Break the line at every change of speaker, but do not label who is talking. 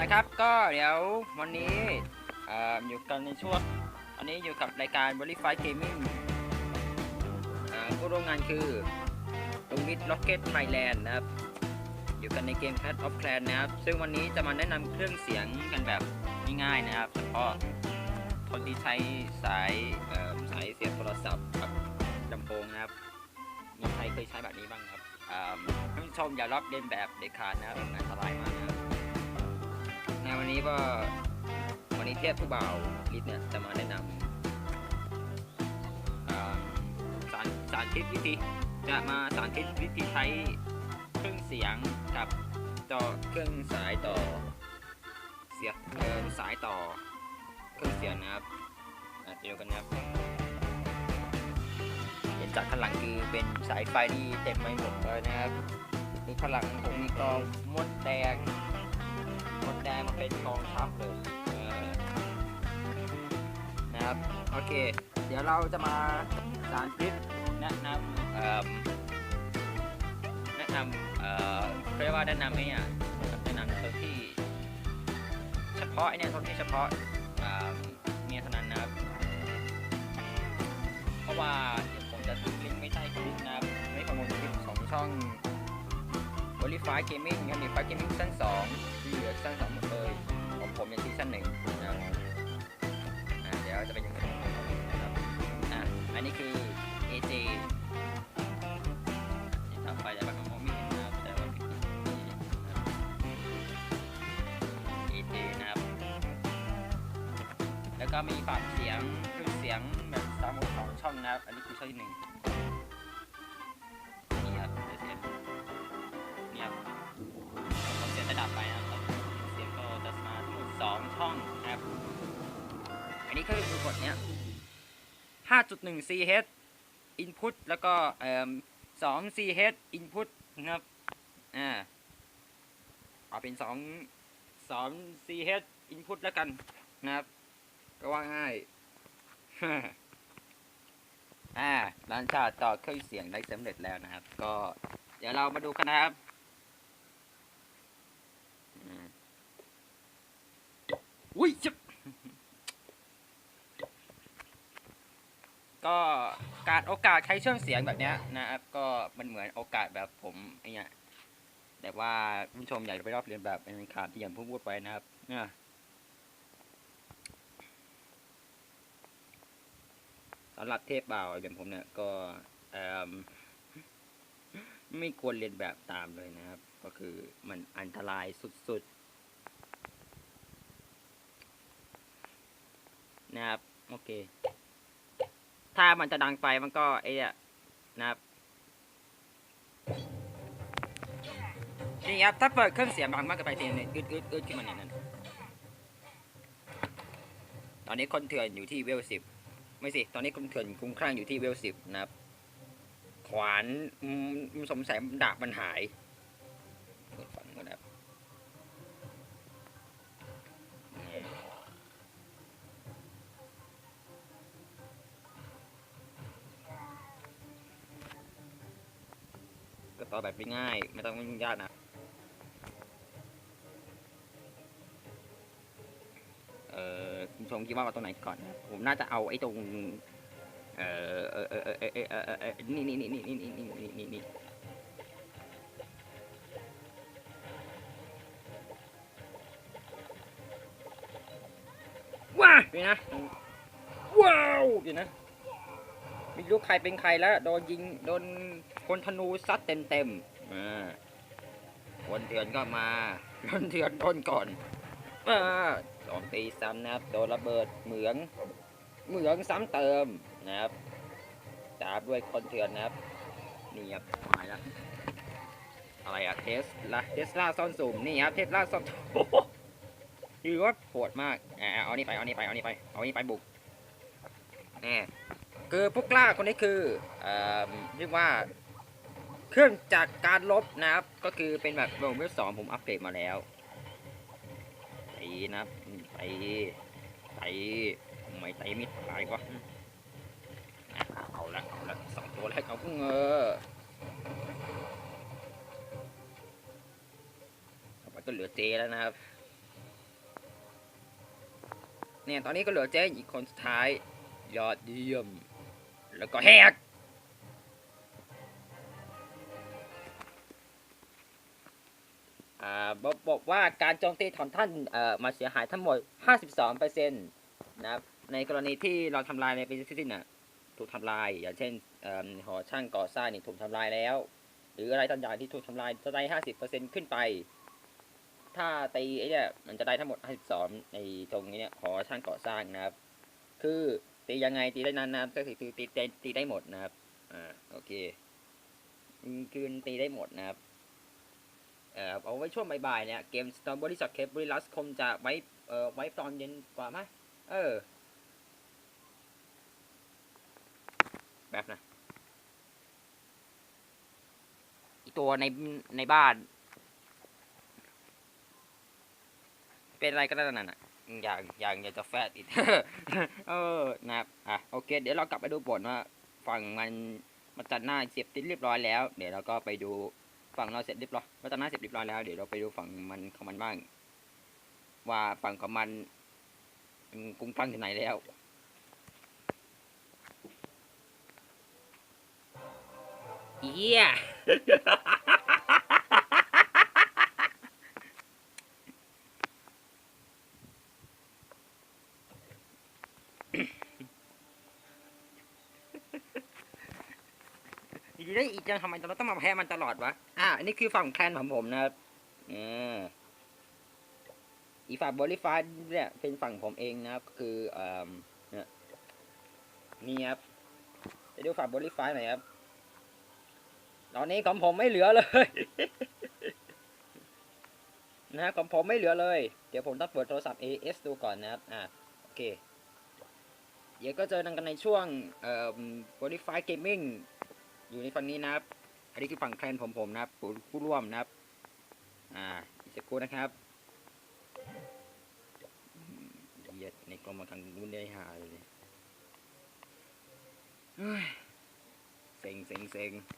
นะครับ ก็เดี๋ยววันนี้อยู่กันในช่วงอันนี้อยู่กับรายการ Verify Gaming ผู้ร่วมงานคือลุงวิทย์ Rocket Thailand นะครับ อยู่กันในเกม Clash of Clans นะครับ ซึ่งวันนี้จะมาแนะนำเครื่องเสียงกันแบบง่ายๆนะครับเฉพาะคนที่ใช้สายสายเสียบโทรศัพท์กับลำโพงนะครับ มีใครเคยใช้แบบนี้บ้างครับท่านผู้ชมอย่าลอกเลียนแบบเด็ดขาดนะครับอันตรายมากนะครับ ในวันนี้ก็วันนี้เทพผู้บ่าวลิศเนี่ยจะมาแนะนำสารสารทิศวิธีจะมาสารทิศวิธีใช้เครื่องเสียงกับต่อเครื่องสายต่อเสียบเอ่อสายต่อเครื่องเสียงนะครับเดียวกันนะครับเห็นจากข้างหลังคือเป็นสายไฟที่เต็มไปหมดเลยนะครับนี่ข้างหลังผมมีกองมดแดง มดแดงมาเป็นกองทัพเลยเออนะครับ โอเค เดี๋ยวเราจะมาสารพิษแนะนำเอ่อแนะนำเอ่อเรียกว่าแนะนำไอ้เนี่ยแนะนำตัวที่ เฉพาะเนี่ยตัวที่เฉพาะเอ่อเนี่ยเท่านั้นนะครับ เพราะว่าเดี๋ยวผมจะทิ้งลิงก์ไม่ใช่คลิปนะครับไม่ขโมยคลิปของช่อง v e r i f y Gaming งั้น v e r i f y Gaming ซีซั่น2 ที่เหลือซีซั่น2หมดเลยของผมยังซีซั่นหนึ่งนะครับอ่าเดี๋ยวจะไปยังกันะครับอะอันนี้คือ AJ ที่ทำไปแต่บางคนมองไม่เห็นนะครับแต่ว่าผิดนะครับ AJ นะครับ แล้วก็มีปรับเสียงคือเสียงแบบสามสองช่องนะครับ อันนี้คือช่องที่หนึ่ง นี้ก็คือกดเนี้ย 5.1 CH input แล้วก็เอ่อ2 CH input นะครับ อ่า เอาเป็น 2 2 CH input แล้วกันนะครับ ก็ว่าง่าย อ่าหลังจากต่อเครื่องเสียงได้สำเร็จแล้วนะครับ ก็เดี๋ยวเรามาดูกันนะครับอุ้ยจะ ก็การโอกาสใช้เครื่องเสียงแบบเนี้ยนะครับก็มันเหมือนโอกาสแบบผมไอ้เนี่ยแต่ว่าผู้ชมอยากไปรอบเรียนแบบเป็นขาดที่อย่างพูดไปนะครับเนี่ยสำหรับเทพบ่าวอย่างผมเนี่ยก็ไม่ควรเรียนแบบตามเลยนะครับ ก็คือมันอันตรายสุดๆ นะครับ โอเค ถ้ามันจะดังไปมันก็ไอ้เนี่ยนะครับนี่ครับถ้าเปิดเครื่องเสียงดังมากเกินไปทียงนึงอึดอึดอึดขึ้นมาเนี่ยนั่นตอนนี้คนเถื่อนอยู่ที่เวลสิบไม่สิตอนนี้คนเถื่อนคุ้มคลั่งอยู่ที่เวลสิบนะครับ ขวานมสงสัยดาบมันหาย ต่อแบบง่ายๆไม่ต้องยุ่งยากนะเอ่อคุณชมคิดว่าเอาตรงไหนก่อนนะผมน่าจะเอาไอ้ตรงเอ่อเออเออเออเออเออเออเออนี่นี่นี่นี่นี่นี่นี่นี่นี่ว้าเดี๋ยวนะว้าวเดี๋ยวนะไม่รู้ใครเป็นใครแล้ว โดนยิง โดน คนธนูซัดเต็มเต็มๆคนเถื่อนก็มา คนเถื่อนโดนก่อนสองตีซ้ำนะครับ โดนระเบิดเหมือง เหมืองซ้ำเติมนะครับตามด้วยคนเถื่อนนะครับ นี่ครับมาแล้วอะไรอะเทสลาเทสลาซ่อนสุ่มนี่ครับเทสลาซ่อนโอ้โหคือว่าโหดมากอ่าเอานี่ไปเอานี่ไปเอานี่ไปเอานี่ไปบุกนี่คือผู้กล้าคนนี้คือเอ่อเรียกว่า เครื่องจากการลบนะครับ ก็คือเป็นแบบเวลสองผมอัปเกรดมาแล้วไปนะครับไปไปไม่ไตมิดตายวะเอาละเอาละสองตัวแรกเอาเงอต่อไปก็เหลือเจแล้วนะครับเนี่ยตอนนี้ก็เหลือเจอีกคนสุดท้ายยอดเยี่ยม แล้วก็แหก บอกบอกว่าการโจมตีของท่านมาเสียหายทั้งหมด 52%นะครับในกรณีที่เราทำลายในป็นที่สิ้นน่ะถูกทำลาย อย่างเช่นอ่อหอช่างก่อสร้างนี่ถูกทำลายแล้ว หรืออะไรต่างๆที่ถูกทำลายจะได้ 50%ขึ้นไป ถ้าตีไอ้เนี่ยมันจะได้ทั้งหมด 52 ในตรงนี้เนี่ยหอช่างก่อสร้างนะครับ คือตียังไงตีได้นานๆก็คือตีตีตีตีได้หมดนะครับอ่าโอเคคือตีได้หมดนะครับ เอาไว้ช่วงบ่ายๆเนี่ยเกม Stormberry s o c k e t b r i l u s คงจะไว้ไว้ตอนเย็นกว่าไหมเออแบบนะอีตัวในในบ้าน เป็นอะไรก็ได้นั่นน่ะอย่างอย่างอยากจะแฟดอีกเออนะครับอะโอเค เดี๋ยวเรากลับไปดูบทว่าฝั่งมันมันจัดหน้าเสียบติดเรียบร้อยแล้ว เดี๋ยวเราก็ไปดู ฝั่งเราเสร็จเรียบร้อยมันจัน้าเสร็จเรียบร้อยแล้วเดี๋ยวเราไปดูฝั่งมันของมันบ้าง ว่าฝั่งของมันกุ้งฟังที่ไหนแล้วเอี้ย อีก ได้อีกจังทำไมเราต้องมาแพ้มันตลอดวะ อะอันนี้คือฝั่งแคนของผมนะครับอ่าอีฝั่งบริฟายเนี่ยเป็นฝั่งผมเองนะครับ คือเอ่อเนี่ยนี่ครับไปดูฝั่งบริฟายหน่อยครับ ตอนนี้ของผมไม่เหลือเลยนะฮะของผมไม่เหลือเลย เดี๋ยวผมต้องเปิดโทรศัพท์ AS ดูก่อนนะครับ อะโอเค เดี๋ยวก็เจอกันในช่วงเอ่อ Modify Gaming อยู่ในฝั่งนี้นะครับ อันนี้คือฝั่งแคลนผมผมนะครับผู้ร่วมนะครับ อ่าอีกสักครู่นะครับเหยียดในกรมทางนู้นได้หาเลยเฮ้ยเซ็งเซ็งเซ็ง